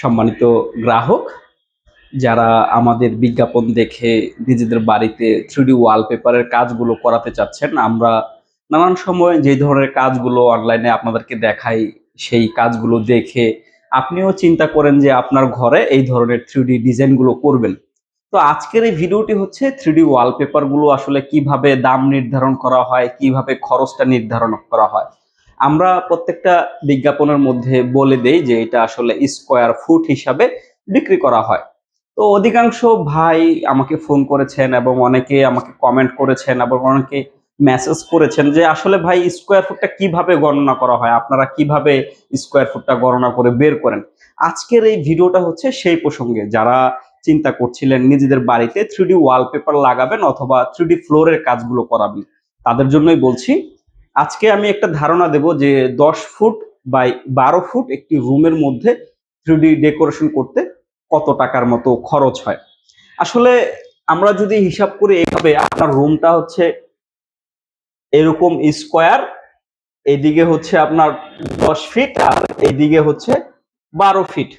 সম্মানিত গ্রাহক, যারা আমাদের বিজ্ঞাপন দেখে নিজেদের বাড়িতে থ্রিডি ওয়ালপেপারের কাজগুলো করাতে চাচ্ছেন, আমরা নানান সময় যে ধরনের কাজগুলো অনলাইনে আপনাদেরকে দেখাই, সেই কাজগুলো দেখে আপনিও চিন্তা করেন যে আপনার ঘরে এই ধরনের থ্রিডি ডিজাইনগুলো করবেন। তো আজকের এই ভিডিওটি হচ্ছে থ্রিডি ওয়ালপেপারগুলো আসলে কীভাবে দাম নির্ধারণ করা হয়, কীভাবে খরচটা নির্ধারণ করা হয়। আমরা প্রত্যেকটা বিজ্ঞাপনের মধ্যে বলে দেই যে এটা আসলে স্কোয়ার ফুট হিসাবে বিক্রি করা হয়। তো অধিকাংশ ভাই আমাকে ফোন করেছেন এবং অনেকে আমাকে কমেন্ট করেছেন এবং অনেকে মেসেজ করেছেন যে আসলে ভাই স্কোয়ার ফুটটা কীভাবে গণনা করা হয়? আপনারা কীভাবে স্কোয়ার ফুটটা গণনা করে বের করেন? আজকের এই ভিডিওটা হচ্ছে সেই প্রসঙ্গে। যারা চিন্তা করছিলেন নিজেদের বাড়িতে থ্রিডি ওয়ালপেপার লাগাবেন অথবা থ্রিডি ফ্লোরের কাজগুলো করাবেন, তাদের জন্যই বলছি আজকে আমি একটা ধারণা দেব যে দশ ফুট বাই বারো ফুট একটি রুমের মধ্যে থ্রিডি ডেকোরেশন করতে কত টাকার মতো খরচ হয়? আসলে আমরা যদি হিসাব করি এইভাবে, আপনার রুমটা হচ্ছে এরকম স্কোয়ার এইদিকে হচ্ছে আপনার দশ ফিট আর এইদিকে হচ্ছে বারো ফিট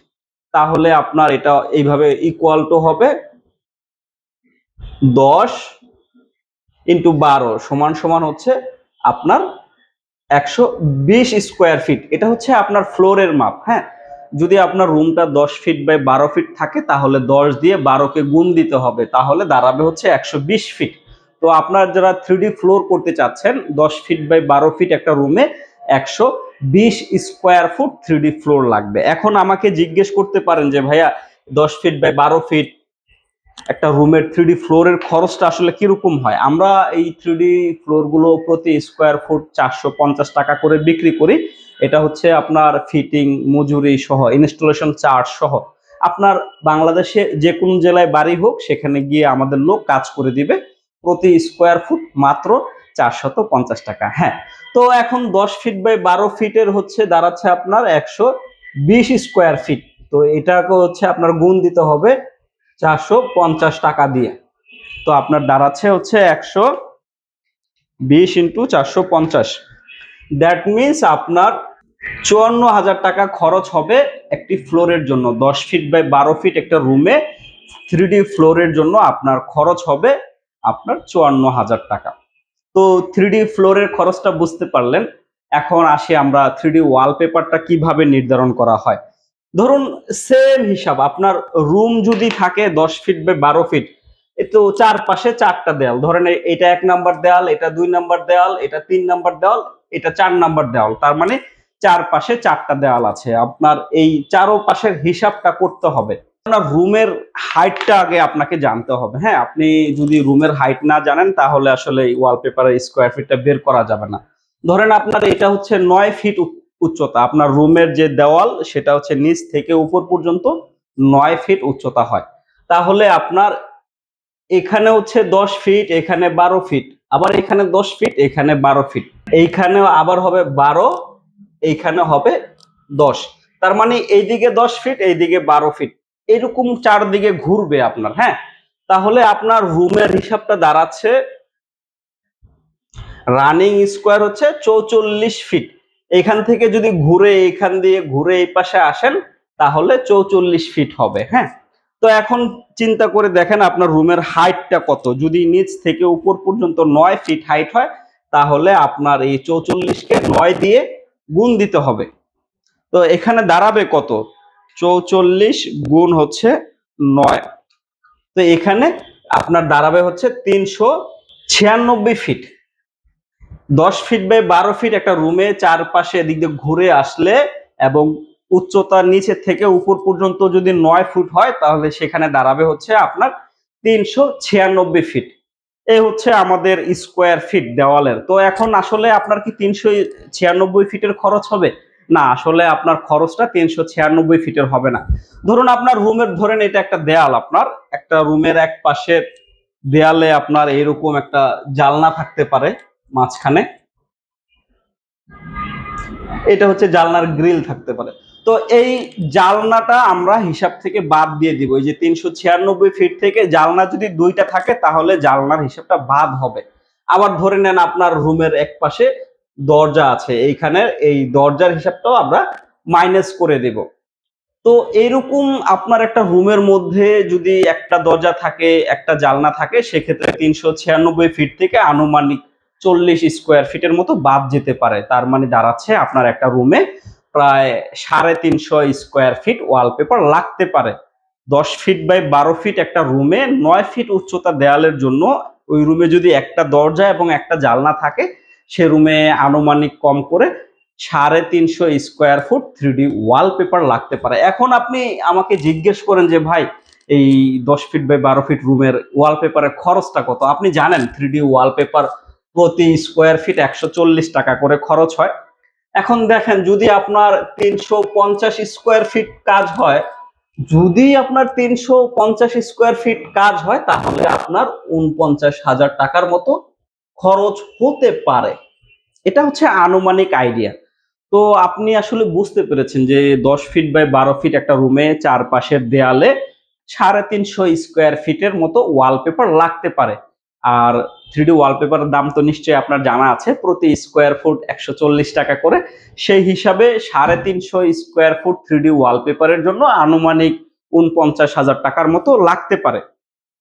তাহলে আপনার এটা এইভাবে ইকুয়াল টু হবে দশ ইন্টু বারো সমান সমান হচ্ছে আপনার একশো বিশ স্কোয়ার ফিট এটা হচ্ছে আপনার ফ্লোরের মাপ হ্যাঁ? যদি আপনার রুমটা দশ ফিট বাই বারো ফিট থাকে, তাহলে দশ দিয়ে বারোকে গুণ দিতে হবে, তাহলে দাঁড়াবে হচ্ছে একশো বিশ ফিট তো আপনার যারা থ্রি ফ্লোর করতে চাচ্ছেন, দশ ফিট বাই বারো ফিট একটা রুমে একশো বিশ স্কোয়ার ফুট থ্রি ফ্লোর লাগবে। এখন আমাকে জিজ্ঞেস করতে পারেন যে, ভাইয়া, দশ ফিট বাই বারো ফিট একটা রুমের থ্রি ফ্লোরের খরচটা আসলে কীরকম হয়? আমরা এই থ্রি ফ্লোরগুলো প্রতি স্কোয়ার ফুট চারশো পঞ্চাশ টাকা করে বিক্রি করি। এটা হচ্ছে আপনার ফিটিং মজুরি সহ ইনস্টলেশন চার্জ সহ। আপনার বাংলাদেশে যে কোন জেলায় বাড়ি হোক, সেখানে গিয়ে আমাদের লোক কাজ করে দিবে প্রতি স্কোয়ার ফুট মাত্র চারশত পঞ্চাশ টাকা। হ্যাঁ তো এখন দশ ফিট বাই বারো ফিটের হচ্ছে দাঁড়াচ্ছে আপনার একশো বিশ স্কোয়ার ফিট তো এটাকে হচ্ছে আপনার গুণ দিতে হবে চারশো পঞ্চাশ টাকা দিয়ে। তো আপনার দাঁড়াচ্ছে হচ্ছে একশো বিশ ইন্টু চারশো পঞ্চাশ। দ্যাট মিনস আপনার চুয়ান্ন হাজার টাকা খরচ হবে একটি ফ্লোরের জন্য। দশ ফিট বাই বারো ফিট একটা রুমে থ্রি ডি ফ্লোরের জন্য আপনার খরচ হবে আপনার চুয়ান্ন হাজার টাকা। তো থ্রি ডি ফ্লোরের খরচটা বুঝতে পারলেন। এখন আসি আমরা থ্রি ডি ওয়ালপেপারটা কীভাবে নির্ধারণ করা হয়। ধরুন সেম হিসাব, আপনার রুম যদি থাকে দশ ফিট বাই বারো ফিট তো চারপাশে চারটা দেয়াল। ধরেন এটা এক নাম্বার দেয়াল, এটা দুই নাম্বার দেয়াল, এটা তিন নাম্বার দেওয়াল এটা চার নাম্বার দেওয়াল তার মানে চারপাশে চারটা দেওয়াল আছে। আপনার এই চারো পাশের হিসাবটা করতে হবে। আপনার রুমের হাইটটা আগে আপনাকে জানতে হবে। হ্যাঁ আপনি যদি রুমের হাইট না জানেন, তাহলে আসলে ওয়ালপেপারের স্কোয়ার ফিটটা বের করা যাবে না। ধরেন আপনার এটা হচ্ছে নয় ফিট উচ্চতা। আপনার রুমের যে দেওয়াল, সেটা হচ্ছে নিচ থেকে উপর পর্যন্ত নয় ফিট উচ্চতা হয়। তাহলে আপনার এখানে হচ্ছে দশ ফিট এখানে বারো ফিট আবার এখানে দশ ফিট এখানে বারো ফিট এইখানে আবার হবে বারো, এইখানে হবে দশ। তার মানে এইদিকে দশ ফিট এইদিকে বারো ফিট এরকম চারদিকে ঘুরবে আপনার হ্যাঁ? তাহলে আপনার রুমের হিসাবটা দাঁড়াচ্ছে রানিং স্কোয়ার হচ্ছে চৌচল্লিশ ফিট এখান থেকে যদি ঘুরে এখান দিয়ে ঘুরে এই পাশে আসেন, তাহলে চৌচল্লিশ ফিট হবে হ্যাঁ? তো এখন চিন্তা করে দেখেন আপনার রুমের হাইটটা কত। যদি নিচ থেকে উপর পর্যন্ত নয় ফিট হাইট হয়, তাহলে আপনার এই চৌচল্লিশকে নয় দিয়ে গুণ দিতে হবে। তো এখানে দাঁড়াবে কত? চৌচল্লিশ গুণ হচ্ছে নয়। তো এখানে আপনার দাঁড়াবে হচ্ছে তিনশো ছিয়ানব্বই ফিট দশ ফিট বাই বারো ফিট একটা রুমে চারপাশে এদিক দিয়ে ঘুরে আসলে এবং উচ্চতার নিচে থেকে উপর পর্যন্ত যদি নয় ফুট হয়, তাহলে সেখানে দাঁড়াবে হচ্ছে আপনার তিনশো ছিয়ানব্বই ফিট এই হচ্ছে আমাদের স্কোয়ার ফিট দেওয়ালের। তো এখন আসলে আপনার কি তিনশো ছিয়ানব্বই ফিটের খরচ হবে? না, আসলে আপনার খরচটা তিনশো ছিয়ানব্বই ফিটের হবে না। ধরুন আপনার রুমের ধরেন এটা একটা দেয়াল আপনার। একটা রুমের এক পাশের দেয়ালে আপনার এরকম একটা জালনা থাকতে পারে। মাঝখানে। এটা হচ্ছে জালনার গ্রিল থাকতে পারে। তো এই জালনাটা আমরা হিসাব থেকে বাদ দিয়ে দিব। এই যে তিনশো ছিয়ানব্বই ফিট থেকে জালনা যদি দুইটা থাকে, তাহলে জালনার হিসাবটা বাদ হবে। আবার ধরে নেন আপনার রুমের এক পাশে দরজা আছে। এইখানে এই দরজার হিসাবটাও আমরা মাইনাস করে দেব। তো এরকম আপনার একটা রুমের মধ্যে যদি একটা দরজা থাকে, একটা জালনা থাকে, সেক্ষেত্রে তিনশো ছিয়ানব্বই ফিট থেকে আনুমানিক চল্লিশ স্কোয়ার ফিটের মতো বাদ যেতে পারে। তার মানে দাঁড়াচ্ছে আপনার একটা রুমে প্রায় সাড়ে তিনশো স্কোয়ার ফিট ওয়ালপেপার লাগতে পারে। দশ ফিট বাই বারো ফিট একটা রুমে নয় ফিট উচ্চতা দেয়ালের জন্য ওই রুমে যদি একটা দরজা এবং একটা জালনা থাকে, সে রুমে আনুমানিক কম করে সাড়ে তিনশো square foot three D wallpaper লাগতে পারে। এখন আপনি আমাকে জিজ্ঞেস করেন যে, ভাই, এই দশ ফিট বাই বারো ফিট রুমের ওয়ালপেপারের খরচটা কত? আপনি জানেন থ্রি ডি ওয়ালপেপার প্রতি স্কোয়ার ফিট একশো চল্লিশ টাকা করে খরচ হয়। এখন দেখেন, যদি আপনার তিনশো পঞ্চাশ স্কোয়ার ফিট কাজ হয়, যদি আপনার তিনশো পঞ্চাশ স্কোয়ার ফিট কাজ হয়, তাহলে আপনার উনপঞ্চাশ হাজার টাকার মতো খরচ হতে পারে। এটা হচ্ছে আনুমানিক আইডিয়া তো আপনি আসলে বুঝতে পেরেছেন যে দশ ফিট বাই বারো ফিট একটা রুমে চারপাশের দেয়ালে সাড়ে তিনশো স্কোয়ার ফিটের মতো ওয়ালপেপার লাগতে পারে। আর থ্রি ডি ওয়ালপেপারের দাম তো নিশ্চয়ই আপনার জানা আছে। প্রতি স্কোয়ার ফুট একশো চল্লিশ টাকা করে। সেই হিসাবে সাড়ে তিনশো স্কোয়ার ফুট থ্রি ডি ওয়ালপেপারের জন্য আনুমানিক উনপঞ্চাশ হাজার টাকার মতো লাগতে পারে।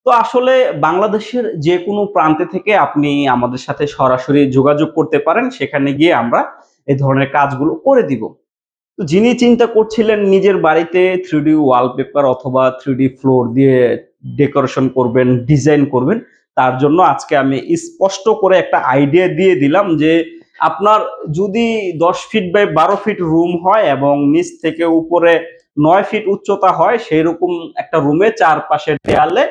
তো আসলে বাংলাদেশের যে কোনো প্রান্তে থেকে আপনি আমাদের সাথে সরাসরি যোগাযোগ করতে পারেন। সেখানে গিয়ে আমরা এই ধরনের কাজগুলো করে দিব। তো যিনি চিন্তা করছিলেন নিজের বাড়িতে থ্রি ডি ওয়ালপেপার অথবা থ্রি ডি ফ্লোর দিয়ে ডেকোরেশন করবেন ডিজাইন করবেন তার জন্য আজকে আমি স্পষ্ট করে একটা আইডিয়া দিয়ে দিলাম যে আপনার যদি দশ ফিট বাই বারো ফিট রুম হয় এবং নিচ থেকে উপরে নয় ফিট উচ্চতা হয় সেই রকম একটা রুমে চারপাশে দেয়ালে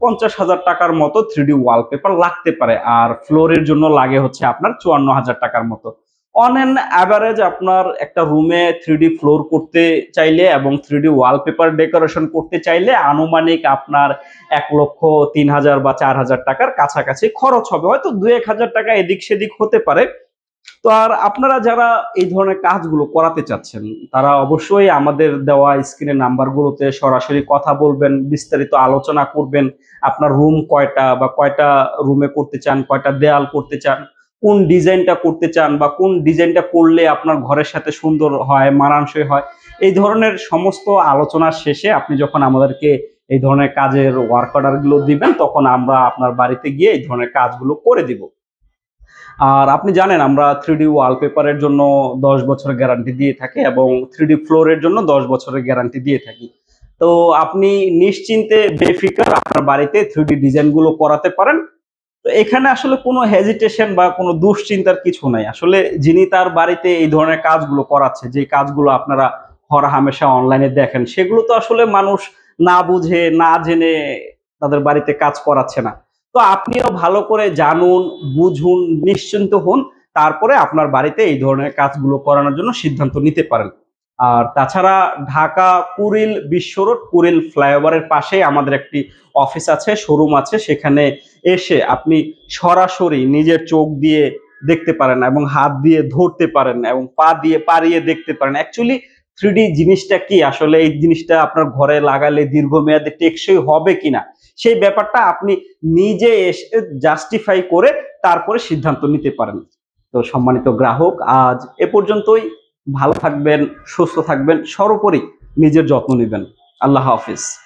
পঞ্চাশ হাজার টাকার মতো থ্রি ডি ওয়ালপেপার লাগতে পারে। আর ফ্লোরের জন্য লাগে হচ্ছে আপনার চুয়ান্ন হাজার টাকার মতো। অন অ্যান অ্যাভারেজ আপনার একটা রুমে থ্রি ফ্লোর করতে চাইলে এবং থ্রি ওয়ালপেপার ডেকোরেশন করতে চাইলে আনুমানিক আপনার এক লক্ষ, তিন হাজার বা চার হাজার টাকার কাছাকাছি খরচ হবে। হয়তো দু এক হাজার টাকা এদিক সেদিক হতে পারে। তো আর আপনারা যারা এই ধরনের কাজগুলো করাতে চাচ্ছেন, তারা অবশ্যই আমাদের দেওয়া স্ক্রিনের নাম্বারগুলোতে সরাসরি কথা বলবেন, বিস্তারিত আলোচনা করবেন। আপনার রুম কয়টা বা কয়টা রুমে করতে চান, কয়টা দেয়াল করতে চান কোন ডিজাইনটা করতে চান বা কোন ডিজাইনটা করলে আপনার ঘরের সাথে সুন্দর হয়, মানানসই হয়, এই ধরনের সমস্ত আলোচনার শেষে আপনি যখন আমাদেরকে এই ধরনের কাজের ওয়ার্ক অর্ডারগুলো দিবেন, তখন আমরা আপনার বাড়িতে গিয়ে এই ধরনের কাজগুলো করে দিব। আর আপনি জানেন, আমরা থ্রি ডি ওয়ালপেপারের জন্য দশ বছরের গ্যারান্টি দিয়ে থাকি এবং থ্রি ডি ফ্লোরের জন্য দশ বছরের গ্যারান্টি দিয়ে থাকি। তো আপনি নিশ্চিন্তে বেফিকার আপনার বাড়িতে থ্রি ডি ডিজাইনগুলো করাতে পারেন। তো এখানে আসলে কোনো হেজিটেশন বা কোনো দুশ্চিন্তার কিছু নাই। আসলে যিনি তার বাড়িতে এই ধরনের কাজগুলো করাচ্ছে, যে কাজগুলো আপনারা হর হামেশা অনলাইনে দেখেন, সেগুলো তো আসলে মানুষ না বুঝে, না জেনে তাদের বাড়িতে কাজ করাচ্ছে না। তো আপনিও ভালো করে জানুন, বুঝুন, নিশ্চিন্ত হন, তারপরে আপনার বাড়িতে এই ধরনের কাজগুলো করানোর জন্য সিদ্ধান্ত নিতে পারেন। আর তাছাড়া ঢাকা কুরিল বিশ্ব রোড, কুরিল ফ্লাইওভারের পাশে আমাদের একটি অফিস আছে, শোরুম আছে, সেখানে এসে আপনি সরাসরি নিজের চোখ দিয়ে দেখতে পারেন এবং হাত দিয়ে ধরতে পারেন এবং পা দিয়ে পারিয়ে দেখতে পারেন। অ্যাকচুয়ালি থ্রি জিনিসটা কি? আসলে এই জিনিসটা আপনার ঘরে লাগালে দীর্ঘমেয়াদে টেকসই হবে কিনা? সেই ব্যাপারটা আপনি নিজে এসে জাস্টিফাই করে তারপরে সিদ্ধান্ত নিতে পারেন। তো সম্মানিত গ্রাহক, আজ এ পর্যন্তই। ভালো থাকবেন সুস্থ থাকবেন সর্বোপরি নিজের যত্ন নেবেন। আল্লাহ হাফিজ।